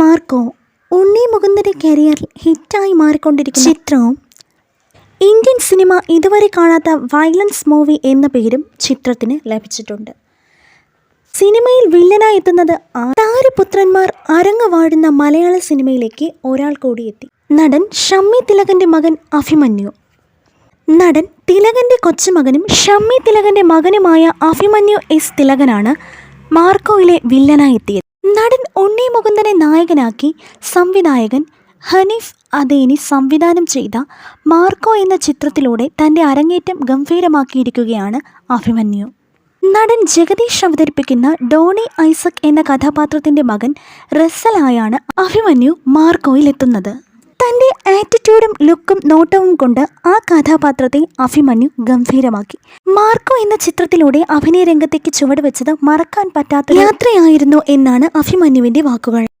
Marco ഉണ്ണി മുകുന്ദന്റെ കരിയറിൽ ഹിറ്റായി മാറിക്കൊണ്ടിരിക്കുന്ന ചിത്രവും ഇന്ത്യൻ സിനിമ ഇതുവരെ കാണാത്ത വയലൻസ് മൂവി എന്ന പേരും ചിത്രത്തിന് ലഭിച്ചിട്ടുണ്ട്. സിനിമയിൽ വില്ലനായി എത്തുന്നത് താരപുത്രന്മാർ അരങ്ങ് വാഴുന്ന മലയാള സിനിമയിലേക്ക് ഒരാൾ കൂടി എത്തി. നടൻ ഷമ്മി തിലകന്റെ മകൻ അഭിമന്യു. നടൻ തിലകന്റെ കൊച്ചുമകനും ഷമ്മി തിലകന്റെ മകനുമായ അഭിമന്യു എസ് തിലകനാണ് മാർക്കോയിലെ വില്ലനായി എത്തിയത്. നടൻ ഉണ്ണി മുകുന്ദനെ നായകനാക്കി സംവിധായകൻ ഹനീഫ് അദേനി സംവിധാനം ചെയ്ത മാർക്കോ എന്ന ചിത്രത്തിലൂടെ തന്റെ അരങ്ങേറ്റം ഗംഭീരമാക്കിയിരിക്കുകയാണ് അഭിമന്യു. നടൻ ജഗദീഷ് അവതരിപ്പിക്കുന്ന ഡോണി ഐസക് എന്ന കഥാപാത്രത്തിന്റെ മകൻ റസലായാണ് അഭിമന്യു മാർക്കോയിൽ എത്തുന്നത് തന്റെ ആറ്റിറ്റ്യൂഡും ലുക്കും നോട്ടവും കൊണ്ട് ആ കഥാപാത്രത്തെ അഭിമന്യു ഗംഭീരമാക്കി. മാർക്കോ എന്ന ചിത്രത്തിലൂടെ അഭിനയ രംഗത്തേക്ക് ചുവടുവെച്ചത് മറക്കാൻ പറ്റാത്ത യാത്രയായിരുന്നു എന്നാണ് അഭിമന്യുവിന്റെ വാക്കുകൾ.